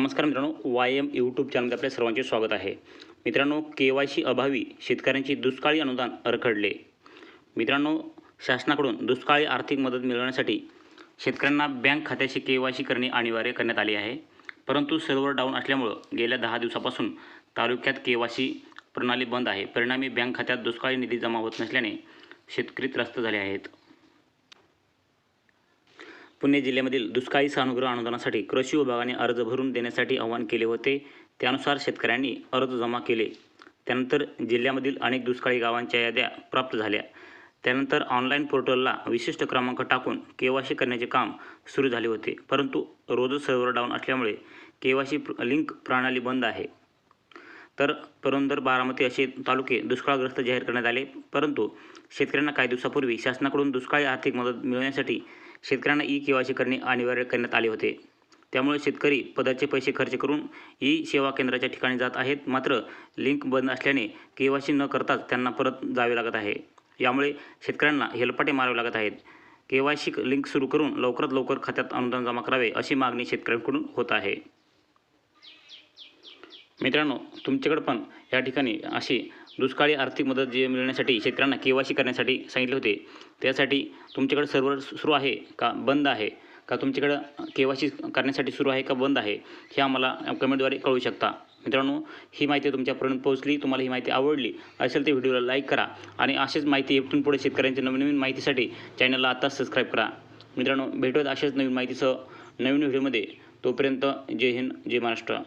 नमस्कार मित्रांनो Y M YouTube चॅनलमध्ये आपल्या सर्वांचे स्वागत आहे. मित्रांनो के वाय सी अभावी शेतकऱ्यांची दुष्काळी अनुदान रखडले. मित्रांनो शासनाकडून दुष्काळी आर्थिक मदत मिळवण्यासाठी शेतकऱ्यांना बँक खात्याची के वाय सी करणे अनिवार्य करण्यात आले आहे. परंतु सर्व्हर डाऊन असल्यामुळं गेल्या दहा दिवसापासून तालुक्यात के वाय सी प्रणाली बंद आहे. परिणामी बँक खात्यात दुष्काळी निधी जमा होत नसल्याने शेतकरी त्रस्त झाले आहेत. पुणे जिल्ह्यामधील दुष्काळी सानुग्रह अनुदानासाठी कृषी विभागाने अर्ज भरून देण्यासाठी आवाहन केले होते. त्यानुसार शेतकऱ्यांनी अर्ज जमा केले. त्यानंतर जिल्ह्यामधील अनेक दुष्काळी गावांच्या याद्या प्राप्त झाल्या. त्यानंतर ऑनलाईन पोर्टलला विशिष्ट क्रमांक टाकून के वाय सी करण्याचे काम सुरू झाले होते. परंतु रोजच सर्व्हर डाऊन असल्यामुळे के वाय सी लिंक प्रणाली बंद आहे. तर पुरंदर बारामती असे तालुके दुष्काळग्रस्त जाहीर करण्यात आले. परंतु शेतकऱ्यांना काही दिवसापूर्वी शासनाकडून दुष्काळी आर्थिक मदत मिळवण्यासाठी शेतकऱ्यांना ई केवायसी करणे अनिवार्य करण्यात आले होते. त्यामुळे शेतकरी पदाचे पैसे खर्च करून ई सेवा केंद्राच्या ठिकाणी जात आहेत. मात्र लिंक बंद असल्याने केवायसी न करताच त्यांना परत जावे लागत आहे. यामुळे शेतकऱ्यांना हेलपाटे मारावे लागत आहेत. केवायसी लिंक सुरू करून लवकरात लवकर खात्यात अनुदान जमा करावे अशी मागणी शेतकऱ्यांकडून होत आहे. मित्रांनो तुमच्याकडे पण या ठिकाणी अशी दुष्काळी आर्थिक मदत जे मिळण्यासाठी शेतकऱ्यांना केवायसी करण्यासाठी सांगितले होते त्यासाठी तुमच्याकडे सर्व्हर सुरू आहे का? बंद आहे? का तुमच्याकडं केवायसी करण्यासाठी सुरू आहे का? बंद आहे? हे आम्हाला कमेंटद्वारे कळवू शकता. मित्रांनो ही माहिती तुमच्यापर्यंत पोहोचली तुम्हाला ही माहिती आवडली असेल तर व्हिडिओला लाईक करा आणि अशीच माहिती इथून पुढे शेतकऱ्यांच्या नवीन नवीन माहितीसाठी चॅनलला आत्ताच सबस्क्राईब करा. मित्रांनो भेटूयात अशाच नवीन माहितीसह नवीन व्हिडिओमध्ये. तोपर्यंत जय हिंद जय महाराष्ट्र.